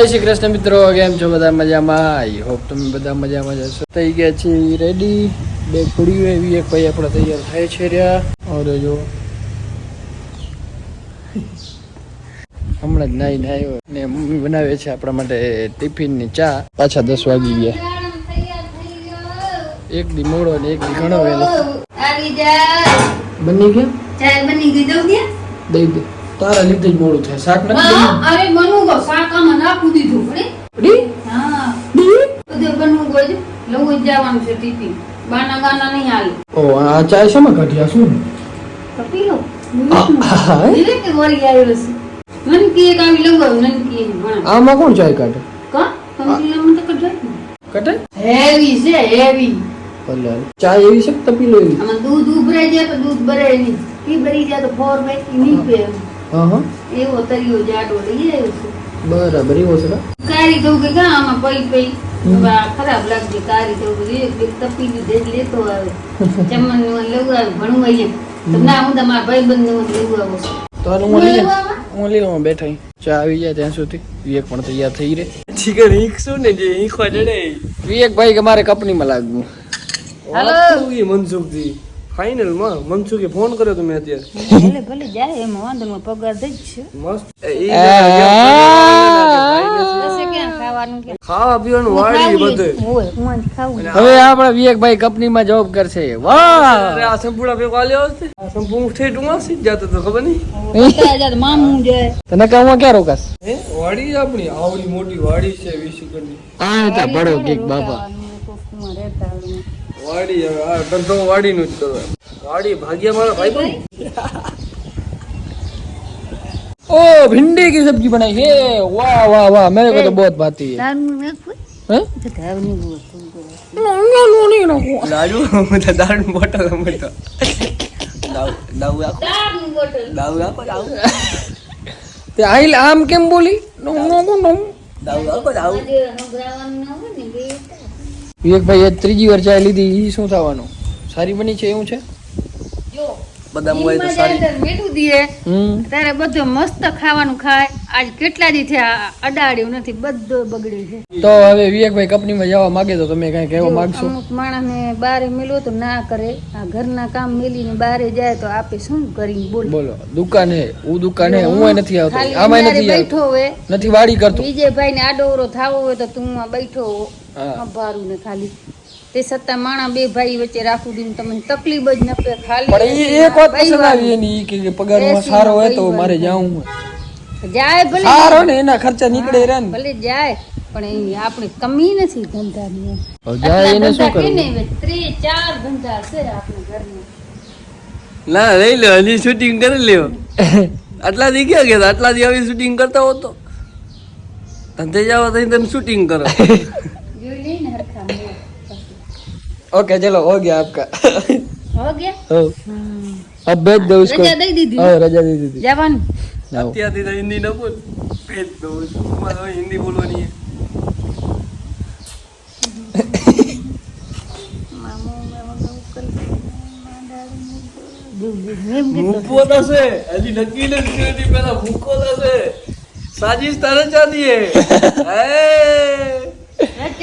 જય શ્રી કૃષ્ણ મિત્રો કેમ છો બધા મજામાં? આઈ હોપ તમે બધા મજામાં જ હશો. થઈ ગયા છે રેડી બે કુડીઓ એવી એક ભાઈ આપણે તૈયાર થાય છે રહ્યા. ઓર જો. હમણાં જ નાઈ નાયો ને મમ્મી બનાવે છે આપણા માટે ટિફિનની ચા. પાછા દસ વાગી ગયા. એક દી મોડો ને એક દી ઘણો વહેલો બની ગયો? બની ગઈ. દઉં દઈ દે. તારા લીધે જ મોડું થાય. શાક નથી અરે બનવું ગો શાકામાં નાખું દીધું. પડે? હા? બધું બનવું ગો લઉં જવાનું છે ટીપી બાના ગાના નહીં હાલે. ઓ આ ચા શેમાં કાઢી શું પી લો. આ, હા, હે? ધીરે કે વળી આવેલો છે? નનકી એક આવી લઉં નનકી આમાં કોણ ચાય કાઢે? કા? તમે તો કઢાય કટે હેવી છે હેવી ભલે ચા એવી છે તપી લો એવી? આમાં દૂધ ઉભરાઈ જાય તો દૂધ ભરાય નહીં. ઈ ભરી જાય તો ફોર બાઈ નહીં પે હા એવો તરિયો જાડો લઈ આવ્યો છે. બરાબર એવો છે કારી દઉં કે કા આમાં પઈ પઈ. ખરાબ લાગશે કારી દઉં કે એક બે તપી લીધે જ લેતો આવે. ચમનનું લેવું આવે ભણવું અહીંયા તો ના હું તમારા ભાઈ બંધનું લેવું આવું તો હું લઈ હું લઈ લઉં બેઠા ચા આવી જાય ત્યાં સુધી. વિવેક પણ તૈયાર થઈ રે ચિકન હીકશું ને જે વિવેક ભાઈ કે મારે કંપનીમાં લાગવું. હાલો. હાલો મનસુખજી ફાઇનલમાં મનસુખે ફોન કર્યો તમે અત્યારે. ભલે ભલે જાય એમાં વાંધો નહીં પગાર થઈ છે. મસ્ત. ખાવા પીવાનું વાળી બધે. હોય હું આજ ખાવું. હવે આપણા વિવેકભાઈ કંપનીમાં જોબ કરશે. વાહ! આ સંપૂર્ણ ભેગો આલ્યો હશે સંપૂર્ણ ઠેઠ ઉમાસી જ જાતો તો ખબર નહીં. તો મામું જાય તને કામમાં ક્યાં રોકાશ? વાડી આપણી આવડી મોટી વાડી છે વીસ આ તા પડો કીક બાપા. વાડી હવે આ ધંધો વાડીનું જ કરો એમ. વાડી ભાગ્યા મારા ભાઈ પણ ओ भिंडी की सब्जी बनाई है वाह वाह वाह मेरे को तो बहुत भाती है દારૂ નાખવું? हैं? તો દારૂ નહીં બોલ, તું બોલ. नो नो नो नहीं नो દારૂ બધા દારૂ બોટલ રમતો દારૂ દારૂ આપો દારૂની બોટલ. દારૂ આપો દારૂ તે આઈલ આમ કેમ બોલી નો નો નો નો દારૂ આપો દારૂ વિવેકભાઈ ત્રીજી વાર ચાય લીધી એ શું થવાનું? સારી બની છે એવું છે? બધા હોય તો સારી. મીઠું દીએ. ત્યારે બધું મસ્ત ખાવાનું ખાય. આજ કેટલા દી થયા? અડાડ્યું નથી. બધું બગડ્યું છે. તો હવે વિવેકભાઈ કંપનીમાં જવા માંગે તો તમે કઈ કહેવા માંગશો? અમુક માણસને બારે મેલો તો ના કરે. આ ઘરના કામ મિલીને બારે જાય તો આપે શું કરી બોલો. બોલો. દુકાન હે દુકાન હે નથી આવતો. આમાં નથી બેઠો હોય. નથી વાડી કરતો. વિજયભાઈ ને આડોવરો થાવો હોય તો તું બેઠો હો. અભારું ને ખાલી. તે છતાં માણા બે ભાઈ વચ્ચે રાખું દીધું તમને તકલીફ જ ન પડે ખાલી પણ એ એક વાત પસંદ આવી એની ઈ કે પગારમાં સારો હોય તો મારે જાવું જાય ભલે. સારો ને એના ખર્ચા નીકળે રે ને. ભલે જાય પણ એ આપણે કમી નથી ધંધાની. જાય એને શું કરવું? ત્રણ ચાર ધંધા છે આપણે ઘરમાં. ના લઈ લો હજી શૂટિંગ કરી લ્યો. આટલા દી ક્યાં ગયા? આટલા દી આવી શૂટિંગ કરતા હો તો. ધંધે જાવ તો તમે શૂટિંગ કરો જોઈ લઈને હરખા મોં. ओके चलो हो गया आपका હો ગયા हो હમ. अब भेज दो उसको રજા દઈ દીધી हाँ रजा दे दी જવાનું जाओ અત્યારથી તો હિન્દી ન બોલ ભેજ દઉં સ્કૂલમાં તો હિન્દી બોલવાની છે. મૂકવો તો છે હજી નક્કી નથી થયું હજી પેલા મૂકવો તો છે સાજીશ તારે ચાંદી હે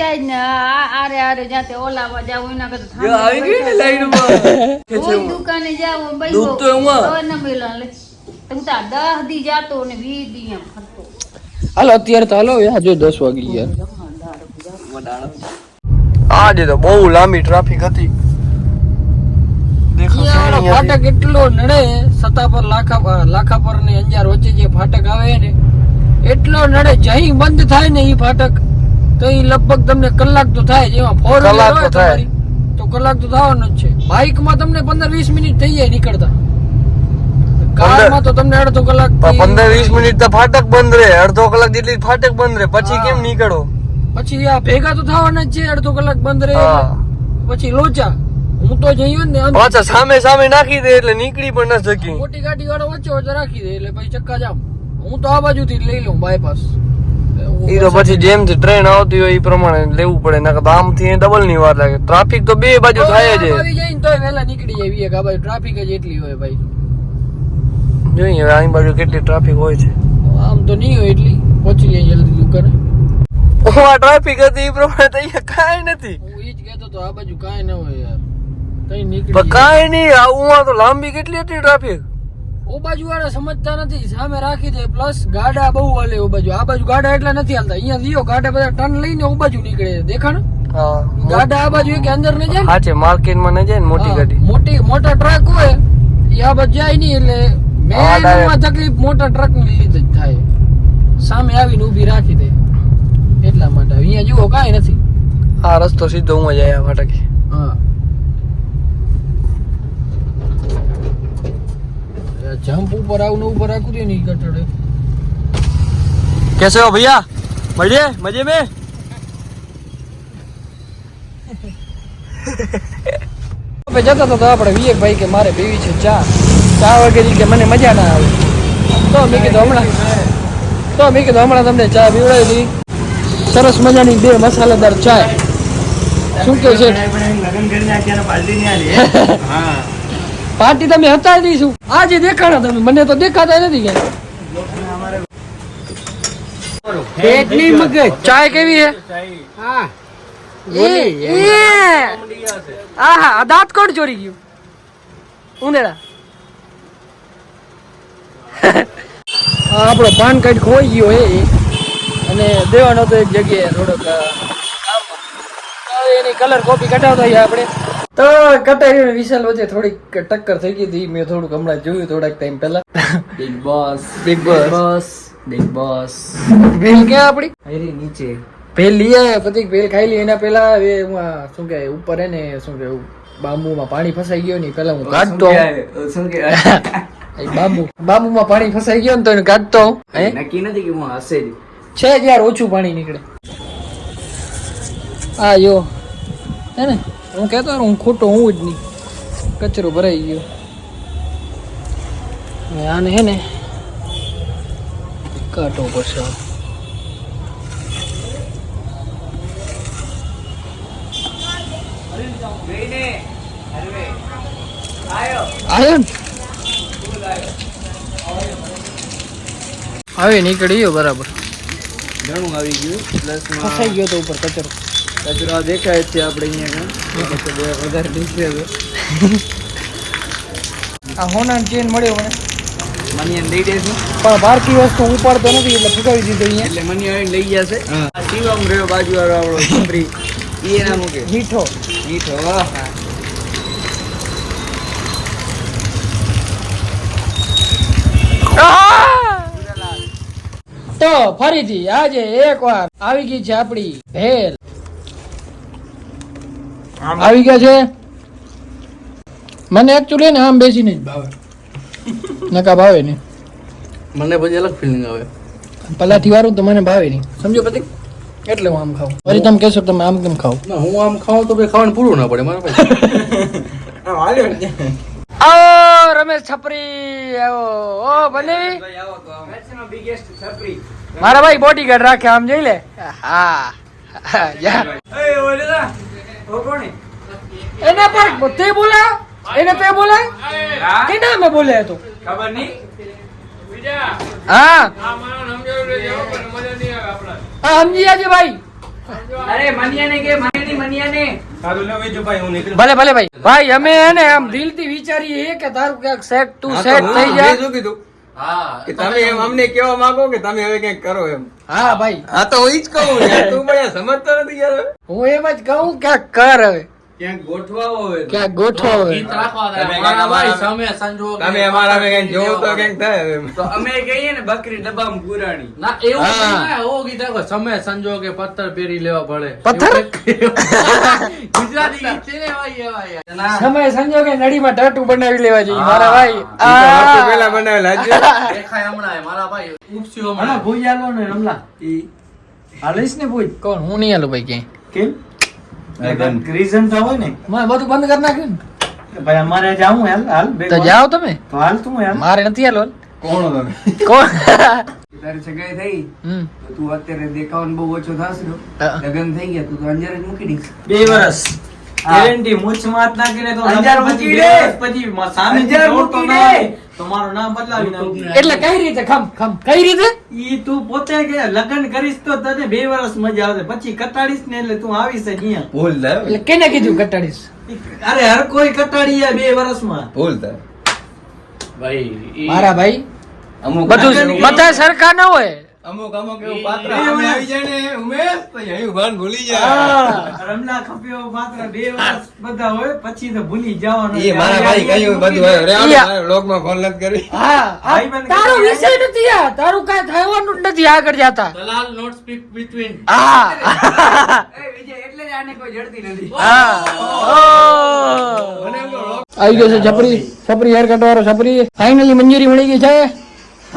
હે ને આ- આરે આરે જાતે ઓલાવા જાવ એના કરતા જો આવી ગઈ ને લાઈનમાં? કે છે કોઈ હું. દુકાને જાવ બૈરો દૂધ તો એમાં. તો ન મેલા લે. તું તાર દહ દી જાતો ને વીસ દી એમ ફરતો. હાલો અત્યારે તો હાલો યાર જો દસ વાગી ગયા. આજે તો બહુ લાંબી ટ્રાફિક હતી. દેખો ફાટક એટલો નડે સતા પર લાખા પર લાખા પર ને અંજાર વચ્ચે જે ફાટક આવે ને એટલો નડે જહી બંધ થાય ને એ ફાટક. તો લગભગ તમને કલાક તો થાય જેમાં ફોર કલાક તો થાય. તો કલાક તો થવાનો જ છે. બાઇકમાં તમને પંદર વીસ મિનિટ થઈ જાય નીકળતા. કારમાં તો તમને અડધો કલાક પંદર વીસ મિનિટ તો ફાટક બંધ રહે. અડધો કલાક જેટલી ફાટક બંધ રહે. પછી કેમ નીકળો? પછી આ ભેગા તો થવાના જ છે અડધો કલાક બંધ રહે પછી લોચા. હું તો જઈએ ને પાછા સામે સામે નાખી દે એટલે નીકળી પણ ન શકી. મોટી ગાડી વાળો વચ્ચે વચ્ચે રાખી દે એટલે પછી ચક્કા જામ. હું તો આ બાજુથી લઈ લઉં બાયપાસ ઈ તો પછી જેમ ટ્રેન આવતી હોય એ પ્રમાણે લેવું પડે નકર તો આમથી ડબલની વાર લાગે. ટ્રાફિક તો બે બાજુ થાય જ. આવી જાય ને તોય વહેલા નીકળી જાય. એક આ બાજુ ટ્રાફિક જ એટલી હોય ભાઈ. જોઈએ હવે આની બાજુ કેટલી ટ્રાફિક હોય છે. આમ તો નહીં હોય એટલી. પહોંચી જાય જલ્દી દુકાને. આ ટ્રાફિક હતી એ પ્રમાણે તો અહીંયા કાંઈ નથી. હું એ જ કહેતો તો આ બાજુ કાંઈ ન હોય યાર. કઈ નીકળી કાંઈ નહીં આ આ તો લાંબી કેટલી હતી ટ્રાફિક ઓ બાજુ વાળા સમજતા નથી સામે રાખી દે પ્લસ ગાડા બહુ હાલે ઓ બાજુ આ બાજુ ગાડા એટલા નથી હાલતા. અહીંયા દિયો ગાડા બધા ટન લઈને ઓ બાજુ નીકળે દેખાણ? ગાડા આ બાજુ કે અંદર ને જાય હા છે માર્કેટમાં ન જાય ને મોટી ગાડી. મોટી મોટા ટ્રક હોય એ આ બાજુ જાય નહીં એટલે હા, તકલીફ મોટા ટ્રકની લીધે જ થાય. સામે આવીને ઊભી રાખી દે. એટલા માટે. અહીંયા જુઓ કાંઈ નથી. આ રસ્તો સીધો હું જ આ ફાટકી હા. જમ્પ ઉપર આવું ને ઉપર રાખું નહીં કટડે कैसे हो भैया मजे मजे में હવે જતા હતા તો આપણે વિવેકભાઈ કે મારે પીવી છે ચા ચા વગેરે કે મને મજા ના આવે તો મેં કીધું હમણાં તો મેં કીધું હમણાં તમને ચા પીવડાવી દીધી સરસ મજાની બે મસાલેદાર ચા શું કે છે પાર્ટી તમે હતા દઈશું. આજે દેખાણા તમે મને તો દેખાતા નથી ક્યાંય. મગજ ચાય કેવી છે? હા. આહા દાંત કોણ ચોરી ગયું? ઉનેડા. આપણો પાન કાર્ડ ખોઈ ગયો હે અને દેવાનો તો એક જગ્યાએ થોડોક એની કલર કોપી કઢાવતા આપણે. તો કટાઈ વિશાલ વચ્ચે થોડીક ટક્કર થઈ ગઈ હતી. મેં થોડુંક હમણાં જોયું થોડાક ટાઈમ પહેલા. Big boss big boss boss big boss bhel ક્યાં આપણી અરે નીચે. ભેલ લઈ આવ્યા પછી ભેલ ખાઈ લઈ. એના પેલા એ શું કે ઉપર એને શું કે બાંબુમાં પાણી ફસાઈ ગયો ને પેલા હું કાઢતો શું કે બાંબુ. બાંબુમાં પાણી ફસાઈ ગયો ને તો એને કાઢતો નક્કી નથી કે હું હશે. જ છે જ યાર ઓછું પાણી નીકળે. આ યો. હે ને? હું કહેતો હું ખોટો હું જ નહીં. કચરો ભરાઈ ગયો. હવે આને હે ને કાઢવો પડશે હવે. હવે નીકળી ગયો બરાબર. ઘણું આવી ગયું પ્લસ ફસાઈ ગયો તો ઉપર કચરો. કચરો દેખાય છે આપણે અહીંયા વધારે નીકળે છે આ હોના ચેન મળ્યો મને. મની એને દઈ દેશું પણ ભારતીય વસ્તુ ઉપાડતો નથી એટલે ફગાવી દીધો અહીંયા. એટલે મની લઈ જશે આ શિવમ રહ્યો બાજુ વાળો આપણો છોકરી. ઈ એના મૂકે. મીઠો. મીઠો વાહ. તો ફરીથી આજે એક વાર આવી ગઈ છે આપણી ભેલ. આવી ગયા છે? મને એકચ્યુઅલી ને આમ બેસીને જ ભાવે. નકા ભાવે નહીં. મને પછી અલગ ફિલિંગ આવે. પલાઠી વાળું તો મને ભાવે નહીં. સમજો પછી એટલે હું આમ ખાઉં. ફરી તમે કહેશો તમે આમ કેમ ખાવ ના હું આમ ખાઉં તો ભાઈ ખાવાનું પૂરું ના પડે મારા પાસે રમેશ છપરી આવો. ઓ બને મારા ભાઈ બોડીગાર્ડ રાખે આમ જોઈ લે. હા. જા. એને પણ બધે બોલે? એને તે બોલે? કે ના મેં બોલે તો? ખબર નહીં? હા. હા સમજી આજે ભાઈ. અરે મનિયાને કે મનિયાની મનિયાને ભલે ભલે ભાઈ. ભાઈ અમે એને આમ દિલથી વિચારીએ કે તારું ક્યાંક સેટ તું સેટ થઈ જાય. શું કીધું. કે તમે એમ અમને કેવા માંગો કે તમે હવે કંઈક કરો એમ. હા ભાઈ. હા તો હું જ કહું તું પણ સમજતો નથી યાર હું એમ જ કહું ક્યાંક કર હવે. ક્યાંક ગોઠવાવો હવે ક્યાંક ગોઠવો હવે તમે કાંઈક તમે અમારા હવે કંઈક જોવો તો કંઈક થાય તો અમે કહીએ ને બકરી ડબ્બામાં પુરાણી ના એવું ના, એવું કીધા કે સમય સંજોગે પથ્થર પેરી લેવા પડે. પથ્થર? ગુજરાતી ગીત છે ને એવા એવા. સમય સંજોગે નડીમાં ટાટુ બનાવી લેવા જોઈએ. મારા ભાઈ. આ. પહેલા બનાવેલા. દેખાય હમણાં મારા ભાઈ ઉપસ્યો હમણાં. હમણાં ને રમલા. ઈ. હાલીશ ને ભૂજ કોણ? હું નહીં હાલું ભાઈ ક્યાંય. કેમ? રીઝન તો હોય ને. મેં બધું બંધ કરી નાખ્યું ને. ભાઈ અમારે જાવું હાલ હાલ તો જાઓ તમે. તો હાલ તું હાલ. મારે નથી હાલો. કોણ તમે? કોણ? તારી સગાઈ થઈ. તો તું અત્યારે દેખાવાનું બહુ ઓછો થશે હા. થઈ ગયા તું તો અંજાર જ મૂકી દઈશ. બે વર્ષ ગેરંટી મૂછમાં હાથ નાખીને તો અંજાર મૂકી પછી દે. પછી સામે અંજાર જોડતો ના દે. હોય તો મારું નામ બદલાવી નાખ્યું એટલે કઈ રીતે? ખમ ખમ. કઈ રીતે? ઈ તું પોતે કે લગ્ન કરીશ તો તને બે વર્ષ મજા આવશે. પછી કટાડીશ ને એટલે તું આવીશ અહીંયા. ભૂલ થાય એટલે કેને કીધું કટાડીશ? અરે હર કોઈ કટાડી જાય બે વર્ષમાં. ભૂલ થાય. મારા ભાઈ અમુક બધું બધા સરખા ના હોય. અમુક અમુક એવું પાત્ર. આવી જાય ને ઉમેશ તો અહીં ભાન ભૂલી જાય રમલા ખપ્યો માત્ર બે વર્ષ બધા હોય પછી તો ભૂલી જવાનું એ મારા ભાઈ કહ્યું બધું હોય. રે આ- આપણે ફોન નથી કરી હા તારો વિષય નથી આ તારું કાંઈ થવાનું નથી આગળ જતા. દલાલ નોટ સ્પીક બિટવીન હા. વિજય એટલે જ આને કોઈ જડતી નથી. હા. આવી ગયો છે છપરી. છપરી હેર કટ વાળો છપરી. ફાઇનલી મંજૂરી મળી ગઈ છે.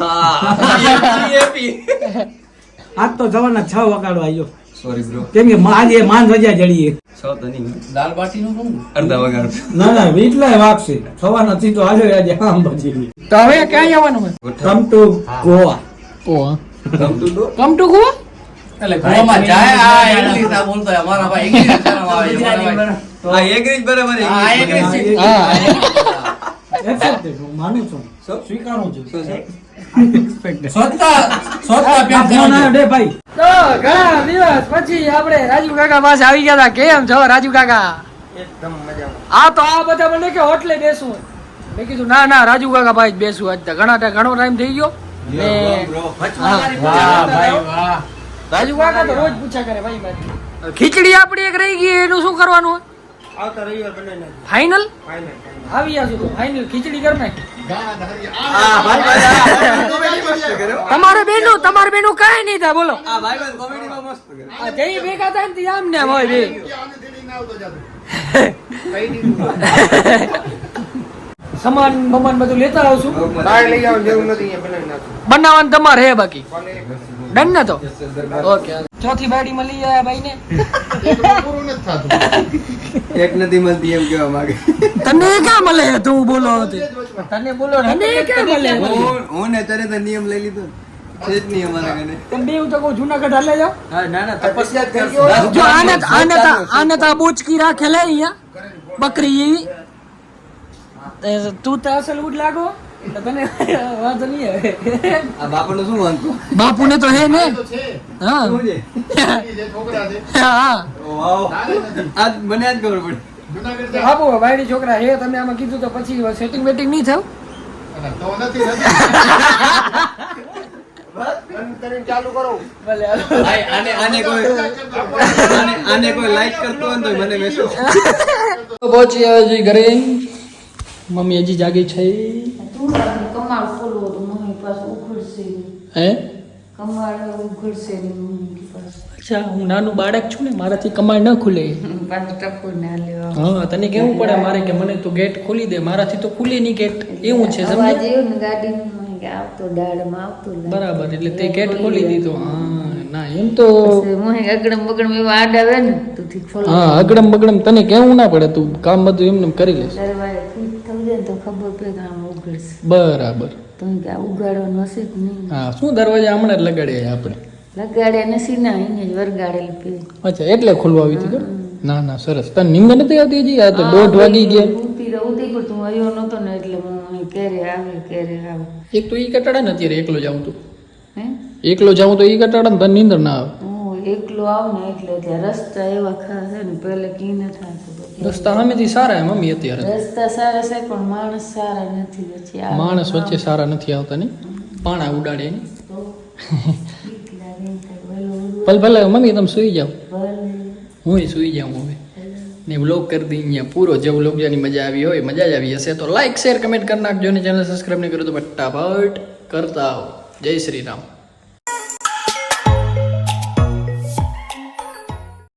આજ તો જવાના છ વગાડવા આવ્યો સોરી બ્રો કેમ કે આજે માન રજા જડીએ. છ તો નહીં. દાલ બાટી નું શું? અડધા વગાડ. ના ના એટલાય વાગશે. થવા નથી તો આજે આજે આમ પછી તો હવે ક્યાં જવાનું કમ ટુ ગોવા ઓહ ગમતું તો કમ ટુ ગોવા એટલે ગોવામાં જાય. આ ઇંગ્લિશ આ બોલતો અમારા ભાઈ ઇંગ્લિશ આવે આ એક બરાબર હા, હા માનું છું સ્વીકારું છું પછી આપણે રાજુ કાકા પાસે આવી ગયા હતા કેમ છો રાજુ કાકા એકદમ મજામાં. આ તો આ બધા મને કે હોટલે બેસું મેં કીધું ના ના રાજુ કાકા ભાઈ જ બેસું આજ તો ઘણા ઘણો ટાઈમ થઈ ગયો રાજુ કાકા તો રોજ પૂછા કરે ભાઈ મારી ખીચડી આપણી એક રહી ગઈ એનું શું કરવાનું ફાઈનલ રવિવાર આવી જાશું તો ફાઇનલ ખીચડી કર નાખી. તમારે બેનું તમારે બેનો કાંઈ નહીં થાય બોલો આ ભાઈબંધ comedy માં મસ્ત કરે. આ જઈ ભેગા થાય ને તે આમ ને હોય બે સમાન બમાન બધું લેતા આવશું બહાર લઈ આવવાની જરૂર નથી. બનાવવાનું તમારે હે બાકી ડન ને તો ઓકે ચોથી બાડી મળી જાય ભાઈ ને એક નથી મળતી એમ કેવા માંગે. તને ક્યાં મળે તું બોલો તને બોલો તને ક્યાં મળે? હું ને ત્યારે તો નિયમ લઈ લીધો બકરી તું તો અસલ ઉડ લાગો. તો તને વાંધો નહીં આ બાપાનું શું વાંધો? બાપુને તો હે ને? હા. હા વાવ. આજ મને આજ ખબર પડી. બાપુ ભાઈ છોકરા હે તમે આમાં કીધું તો પછી સેટિંગ બેટિંગ નહીં થયું ભલે હાલો. ભાઈ, આને આને કોઈ આને આને કોઈ લાઈક કરતો હોય મને મેસેજ પહોંચી આવે છે ઘરે. મમ્મી હજી જાગી છે. તું કમાડ ખોલવો તો મમ્મી પાસે ઉઘડશે હે? કમાળ મમ્મી પાસે. અચ્છા હું નાનું બાળક છું ને મારાથી કમાડ ન ખુલે. પાછું ટપકો ના લેવા હા તને કેવું પડે મારે કે મને તો ગેટ ખોલી દે? મારાથી તો ખુલે નહીં ગેટ. એવું છે સમજે ને આવતો દાડમાં આવતો બરાબર એટલે તે ગેટ ખોલી દીધો. હા ના એમ તો અગડમ બગડમ એવા આડ આવે ને તો હા અગડમ બગડમ તને કેવું ના પડે? તું કામ બધું એમને કરી લે તો ખબર પડે બરાબર. તો કે આ ઉગાડવાનું હશે કે નહીં. હા શું દરવાજા હમણાં જ લગાડ્યા આપણે? લગાડ્યા નથી ને અહીંયા જ વરગાડેલી પી અચ્છા એટલે ખોલવા આવી હતી ના ના સરસ. તને નિંદ નથી આવતી હજી? આ તો દોઢ વાગી ગયા. ઉતી ઉતી પર તું આવ્યો નતો ને એટલે હું અહીં ક્યારે આવે કેરે આવે. એક તો ઈ કટાડા ને અત્યારે એકલો જાઉં તો. હે? એકલો જાઉં તો ઈ કટાડા ને તને નીંદર ના આવે. હું એકલો આવ ને એટલે રસ્તા એવા ખાસ છે ને પહેલે કી ન થાય. રસ્તા સામેથી સારા એમ મમ્મી અત્યારે. રસ્તા સારા છે પણ માણસ સારા નથી પછી માણસ વચ્ચે સારા નથી આવતા ને? પાણા ઉડાડે ને? ભલે ભલે ભલે મમ્મી તમે સુઈ જાઓ. હું સુઈ જાઉં હવે. ને વ્લોગ કરી દઈ અહીંયા. પૂરો જે વ્લોગ જેની મજા આવી હોય મજા જ આવી હશે. તો લાઈક શેર કમેન્ટ કરી નાખજો ને ચેનલ સબસ્ક્રાઈબ નહીં કરો તો ફટાફટ કરતા આવો. જય શ્રી રામ.